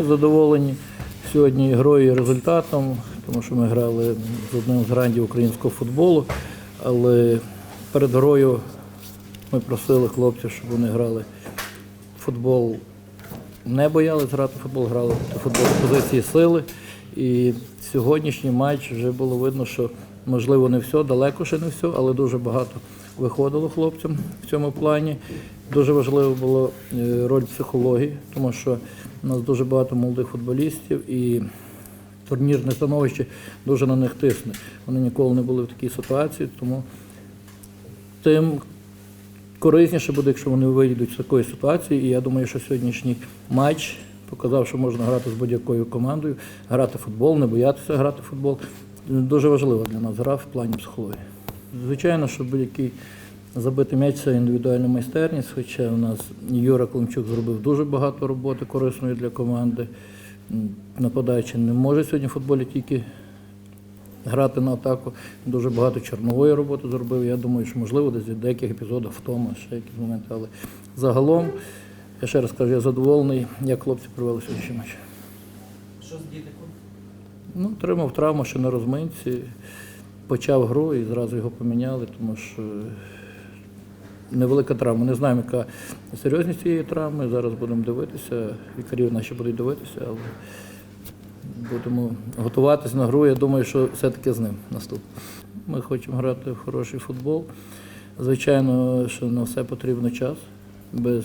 Ми задоволені сьогодні грою і результатом, тому що ми грали з одним з грандів українського футболу. Але перед грою ми просили хлопців, щоб вони грали футбол. Не боялись грати футбол, грали футбол з позиції сили. І сьогоднішній матч вже було видно, що можливо не все, далеко ще не все, але дуже багато виходило хлопцям в цьому плані. Дуже важливо було е, роль психології, тому що у нас дуже багато молодих футболістів і турнірне становище дуже на них тисне. Вони ніколи не були в такій ситуації, тому тим корисніше буде, якщо вони вийдуть з такої ситуації. І я думаю, що сьогоднішній матч показав, що можна грати з будь-якою командою, грати в футбол, не боятися грати в футбол. Дуже важлива для нас гра в плані психології. Звичайно, що будь-який забитий м'яч це індивідуальна майстерність, хоча у нас Юра Климчук зробив дуже багато роботи корисної для команди. М, Нападаючи не може сьогодні в футболі тільки грати на атаку. Дуже багато чорнової роботи зробив. Я думаю, що можливо десь в деяких епізодах втома, ще якісь моменти. Але загалом, я ще раз кажу, я задоволений, як хлопці провели сьогоднішній матч. Що з дітиком? Ну, отримав травму ще на розминці, почав гру і зразу його поміняли, тому що невелика травма. Не знаємо, яка серйозність цієї травми. Зараз будемо дивитися. Лікарі наші будуть дивитися, але будемо готуватися на гру. Я думаю, що все-таки з ним наступне. Ми хочемо грати в хороший футбол. Звичайно, що на все потрібно час. Без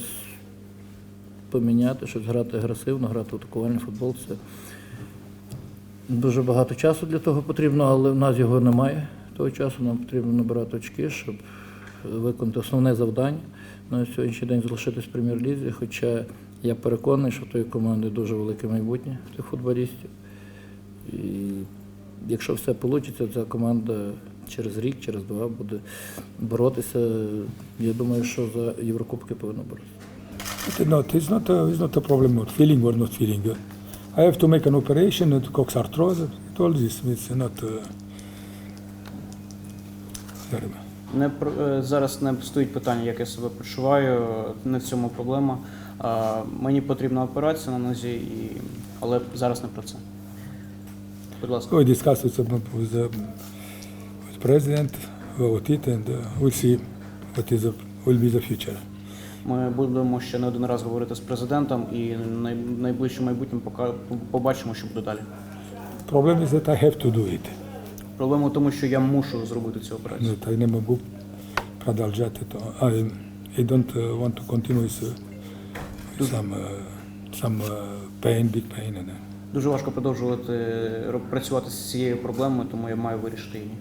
поміняти, щоб грати агресивно, грати в атакувальний футбол. Це Дуже багато часу для того потрібно, але в нас його немає. Того часу нам потрібно набирати очки, щоб виконати основне завдання на сьогоднішній день залишитись в прем'єр-лізі. Хоча я переконаний, що в тої команди дуже велике майбутнє тих футболістів. І якщо все вийде, ця команда через рік, через два буде боротися. Я думаю, що за Єврокубки повинна боротися. Not, it's not a, feeling or not feeling. I have to make an operation to cox arthrosis. All this it's not. Uh, very well. Не е, зараз не стоїть питання, як я себе почуваю. Не в цьому проблема. А, Мені потрібна операція на нозі, і... але зараз не про це. Будь ласка. uh, we'll see what is the, will be the future. Ми будемо ще не один раз говорити з президентом і найближчим майбутнім побачимо, що буде далі. Problem is that I have to do it. Проблема в тому, що я мушу зробити цю операцію. That I не могу продолжать это. I, I don't uh, want to continue with uh, some uh, some uh, pain, big pain, and. Uh, Дуже важко продовжувати роб- працювати з цією проблемою, тому я маю вирішити її.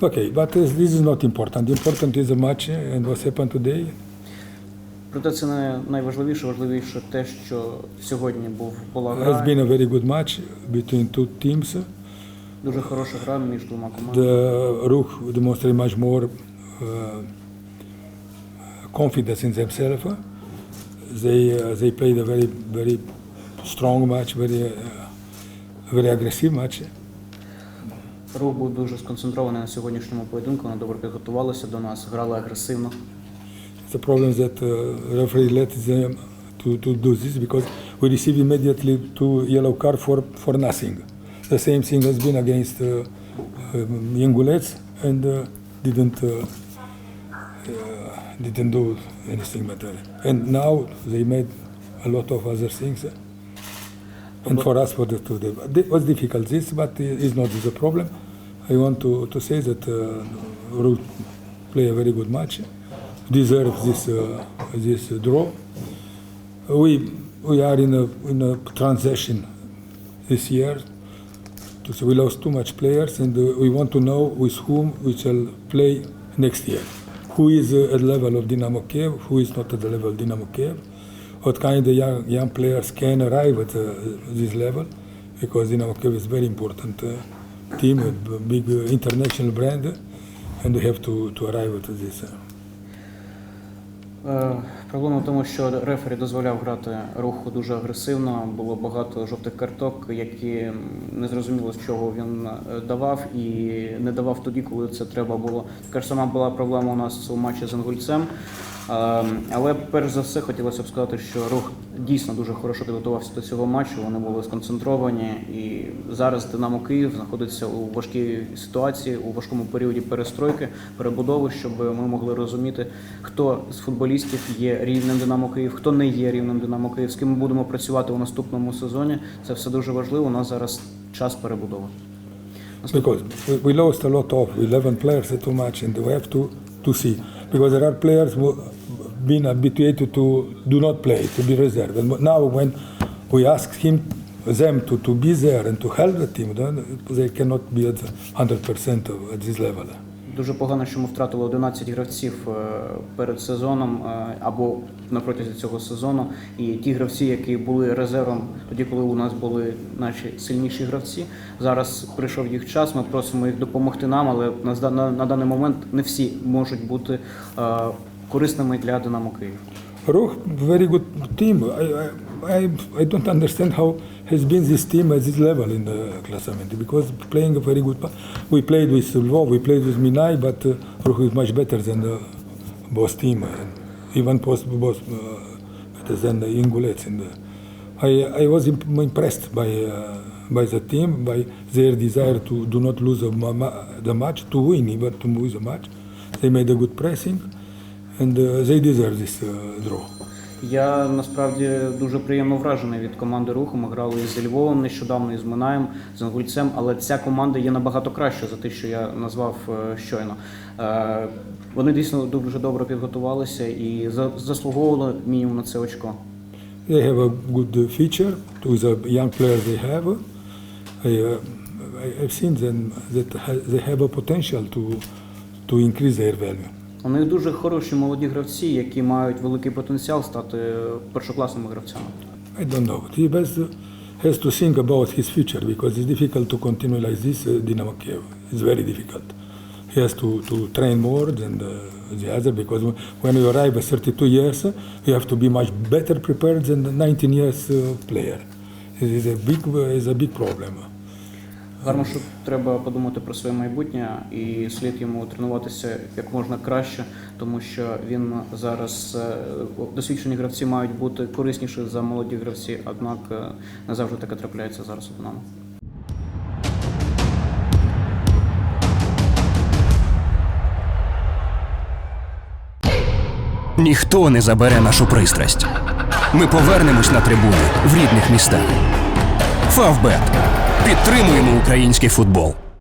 Okay, but this is not important. Important is the match and what happened today. Проте це не найважливіше, важливіше те, що сьогодні був була It has гра, been a very good match between two teams. Дуже хороша гра між двома командами. The Ruch demonstrated much more uh, confidence in themselves. They uh, they played a very very strong match, very uh, very aggressive match. Рух був дуже сконцентрований на сьогоднішньому поєдинку. Вони добре підготувалися до нас, грали агресивно. The problem that uh, referee let them to, to do this because we receive immediately two yellow card for, for nothing. The same thing has been against uh, um, and uh, didn't uh, uh, didn't do anything better. And now they made a lot of other things. And for us, for the two, it was difficult this, but it's not the problem. I want to, to say that uh, Ruth play a very good match deserve this uh, this draw. We we are in a in a transition this year. We lost too much players, and uh, we want to know with whom we shall play next year. Who is uh, at the level of Dynamo Kiev? Who is not at the level of Dynamo Kiev? What kind of young young players can arrive at uh, this level? Because Dynamo Kiev is very important team, a big international brand, and we have to to arrive at this. Е, Проблема в тому, що рефері дозволяв грати руху дуже агресивно. Було багато жовтих карток, які не зрозуміло, з чого він е, давав і не давав тоді, коли це треба було. Така ж сама була проблема у нас у матчі з Інгульцем. Е, Але перш за все хотілося б сказати, що рух дійсно дуже хорошо підготувався до цього матчу. Вони були сконцентровані, і зараз Динамо Київ знаходиться у важкій ситуації, у важкому періоді перестройки, перебудови, щоб ми могли розуміти, хто з футболістів є рівнем Динамо Київ, хто не є рівнем Динамо Київ, з ким ми будемо працювати у наступному сезоні. Це все дуже важливо. У нас зараз час перебудови. Because we lost a lot of 11 players too much, and we have to, to see. Because there are players who been habituated to do not play, to be reserved. And now when we ask him, them to, to be there and to help the team, then they cannot be at 100% of- at this level. Дуже погано, що ми втратили 11 гравців е, перед сезоном е, або на протязі цього сезону. І ті гравці, які були резервом тоді, коли у нас були наші сильніші гравці. Зараз прийшов їх час. Ми просимо їх допомогти нам, але на, на, на даний момент не всі можуть бути е, корисними для Динамо Київ. Ruch, very good team. I, I, I, don't understand how has been this team at this level in the classement because playing a very good. We played with Lvov, we played with Minai, but uh, Ruch is much better than the boss team, and even post boss uh, better than the Ingulets. And uh, I, I was imp- impressed by uh, by the team, by their desire to do not lose the, ma- the match, to win, even to lose the match. They made a good pressing, and uh, they deserve this uh, draw. Я насправді дуже приємно вражений від команди руху. Ми грали і зі Львовом нещодавно, і з Минаєм, з Інгульцем, але ця команда є набагато кращою за те, що я назвав е, щойно. Е, Вони дійсно дуже добре підготувалися і заслуговували мінімум на це очко. They have a good feature to the young players they have. I, uh, I've seen them that they have a potential to to increase their value. У них дуже хороші молоді гравці, які мають великий потенціал стати першокласними гравцями. I don't know. He uh, has to think about his future because it's difficult to continue like this. Uh, Dynamo Kiev It's very difficult. He has to, to train more than the, the other because when you arrive at 32 years, uh, you have to be much better prepared than the 19 years uh, player. It is a big, uh, is a big problem. Гармошу треба подумати про своє майбутнє і слід йому тренуватися як можна краще, тому що він зараз е, досвідчені гравці мають бути корисніші за молоді гравці, однак е, не завжди таке трапляється зараз у Динамо. Ніхто не забере нашу пристрасть. Ми повернемось на трибуни в рідних містах. Фавбет. Підтримуємо український футбол.